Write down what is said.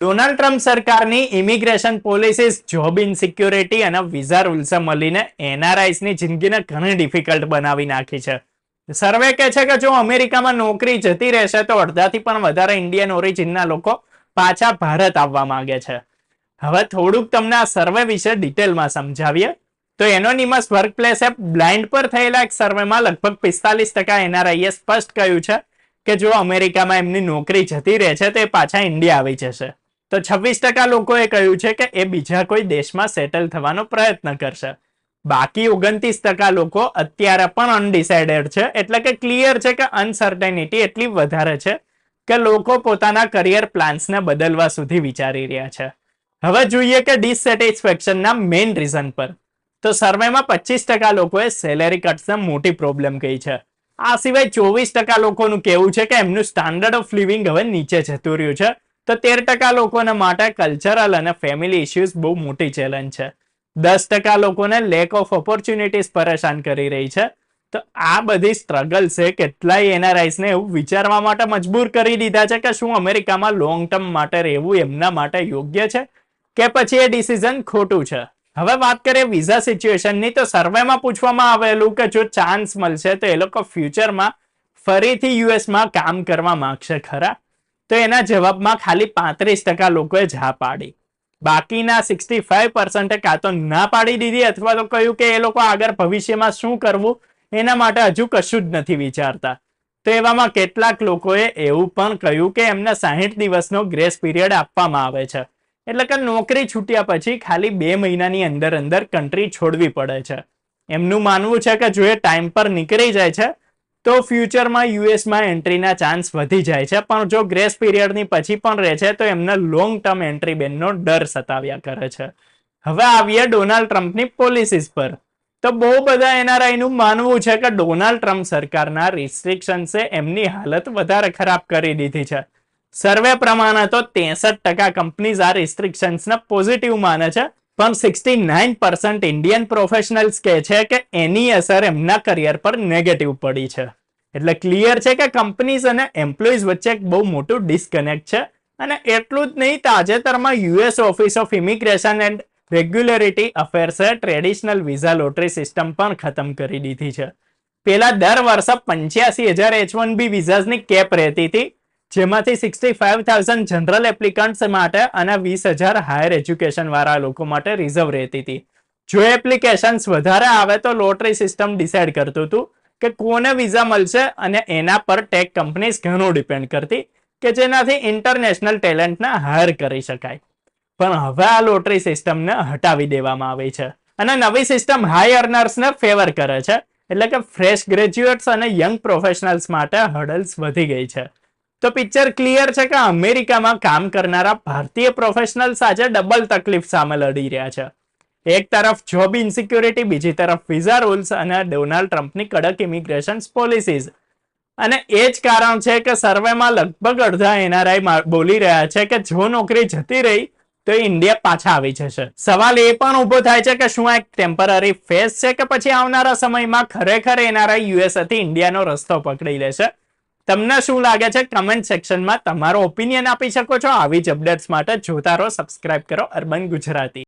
Donald Trump સરકારની immigration policies, job insecurity અને visa રૂલ્સે મળીને એનઆરઆઈસની જિંદગીને ઘણી ડિફિકલ્ટ બનાવી નાખી છે. સર્વે કહે છે કે જો અમેરિકામાં નોકરી જતી રહેશે તો અડધાથી પણ વધારે ઇન્ડિયન ઓરિજિનના લોકો પાછા ભારત આવવા માંગે છે. હવે થોડુંક તમને આ સર્વે વિશે ડિટેલમાં સમજાવીએ. તો એનોનિમસ વર્કપ્લેસે બ્લાઇન્ડ પર થયેલા એક સર્વેમાં લગભગ પિસ્તાલીસ ટકા એનઆરઆઈએ સ્પષ્ટ કહ્યું છે કે જો અમેરિકામાં એમની નોકરી જતી રહે છે, તો એ પાછા ઇન્ડિયા આવી જશે. તો છવ્વીસ ટકા લોકોએ કહ્યું છે કે એ બીજા કોઈ દેશમાં સેટલ થવાનો પ્રયત્ન કરશે. બાકી ઓગણત્રીસ ટકા લોકો અત્યારે પણ અનડિસાઇડેડ છે. એટલે કે ક્લિયર છે કે અનસર્ટેનિટી એટલી વધારે છે કે લોકો પોતાના કરિયર પ્લાન્સને બદલવા સુધી વિચારી રહ્યા છે. હવે જોઈએ કે ડિસસેટિસ્ફેક્શનના મેઇન રીઝન પર. તો સર્વેમાં પચીસ ટકા લોકોએ સેલેરી કટ્સને મોટી પ્રોબ્લેમ કહી છે. આ સિવાય ચોવીસ ટકા લોકોનું કહેવું છે કે એમનું સ્ટાન્ડર્ડ ઓફ લિવિંગ હવે નીચે જતું રહ્યું છે. તો તેર ટકા લોકોને માટે કલ્ચરલ અને ફેમિલી ઇશ્યુઝ બહુ મોટી ચેલેન્જ છે. દસ ટકા લોકોને લેક ઓફ ઓપોર્ચ્યુનિટીઝ પરેશાન કરી રહી છે. તો આ બધી સ્ટ્રગલ છે કેટલાય એનઆરઆઈસને એવું વિચારવા માટે મજબૂર કરી દીધા છે કે શું અમેરિકામાં લોંગ ટર્મ માટે રહેવું એમના માટે યોગ્ય છે કે પછી એ ડિસિઝન ખોટું છે? હવે વાત કરીએ વિઝા સિચ્યુએશનની તો સર્વેમાં પૂછવામાં આવેલું કે જો ચાન્સ મળશે તો એ લોકો ફ્યુચરમાં ફરીથી યુએસમાં કામ કરવા માંગશે ખરા? તો એના જવાબમાં ખાલી પાંત્રીસ ટકા લોકોએ જા પાડી. બાકીના સિક્સટી ફાઈવ પર્સન્ટે કાં તો ના પાડી દીધી અથવા તો કહ્યું કે એ લોકો આગળ ભવિષ્યમાં શું કરવું, એના માટે હજુ કશું જ નથી વિચારતા. તો એવામાં કેટલાક લોકોએ એવું પણ કહ્યું કે એમને સાહીઠ દિવસનો ગ્રેસ પીરિયડ આપવામાં આવે છે. એટલે કે નોકરી છૂટ્યા પછી ખાલી બે મહિનાની અંદર અંદર કન્ટ્રી છોડવી પડે છે. એમનું માનવું છે કે જો એ ટાઈમ પર નીકળી જાય છે તો ફ્યુચરમાં યુએસમાં એન્ટ્રીના ચાન્સ વધી જાય છે. પણ જો ગ્રેસ પીરિયડની પછી પણ રહે છે, તો એમને લોંગ ટર્મ એન્ટ્રી બેનનો ડર સતાવ્યા કરે છે. હવે આવીએ ડોનાલ્ડ ટ્રમ્પની પોલિસીસ પર. તો બહુ બધા એનઆરઆઈનું માનવું છે કે ડોનાલ્ડ ટ્રમ્પ સરકારના રિસ્ટ્રિક્શન્સે એમની હાલત વધારે ખરાબ કરી દીધી છે. સર્વે પ્રમાણે તો ત્રેસઠ ટકા કંપનીઝ આ રિસ્ટ્રિક્શન્સને પોઝિટિવ માને છે. પણ sixty nine percent Indian professionals કહે છે કે એની અસર એમના કરિયર પર નેગેટિવ પડી છે. એટલે ક્લિયર છે કે કંપનીઝ અને એમ્પ્લોઈઝ વચ્ચે એક બહુ મોટું ડિસ્કનેક્ટ છે. અને એટલું જ નહીં, તાજેતરમાં US office of immigration and regularity અફેર્સે traditional visa lottery system પણ ખતમ કરી દીધી છે. પેલા દર વર્ષે પંચ્યાસી હજાર એચ વન બી વિઝાની કેપ રહેતી હતી, જેમાંથી sixty five thousand general applicants માટે અને વીસ હજાર હાયર એજ્યુકેશન વાળા લોકો માટે રિઝર્વ રહેતી હતી. જો એપ્લિકેશન્સ વધારે આવે તો લોટરી સિસ્ટમ ડિસાઈડ કરતું હતું. કે કોને વિઝા મળશે અને એના પર ટેક કંપનીઝ ઘણું ડિપેન્ડ કરતી કે જેનાથી ઇન્ટરનેશનલ ટેલેન્ટને હાયર કરી શકાય. પણ હવે આ લોટરી સિસ્ટમને હટાવી દેવામાં આવી છે અને નવી સિસ્ટમ હાઈ અર્નર્સને ફેવર કરે છે. એટલે કે ફ્રેશ ગ્રેજ્યુએટ્સ અને યંગ પ્રોફેશનલ્સ માટે હર્ડલ્સ વધી ગઈ છે. તો પિક્ચર ક્લિયર છે કે અમેરિકામાં કામ કરનારા ભારતીય પ્રોફેશનલ્સ આજે ડબલ તકલીફ સામે લડી રહ્યા છે. એક તરફ જોબ ઇન્સિક્યોરિટી બીજી તરફ વિઝા રૂલ્સ અને ડોનાલ્ડ ટ્રમ્પની કડક ઇમિગ્રેશન પોલિસીઝ અને એ જ કારણ છે કે સર્વેમાં લગભગ અડધા એનઆરઆઈ બોલી રહ્યા છે કે જો નોકરી જતી રહી, તો ઇન્ડિયા પાછા આવી જશે. સવાલ એ પણ ઊભો થાય છે કે શું આ એક ટેમ્પરરી ફેસ છે કે પછી આવનારા સમયમાં ખરેખર એનઆરઆઈ યુએસએથી ઇન્ડિયાનો રસ્તો પકડી લેશે? તમને શું લાગે છે? કમેન્ટ સેક્શનમાં તમારો ઓપિનિયન આપી શકો છો. આવી જ અપડેટ્સ માટે જોતા રહો સબસ્ક્રાઇબ કરો, અર્બન ગુજરાતી.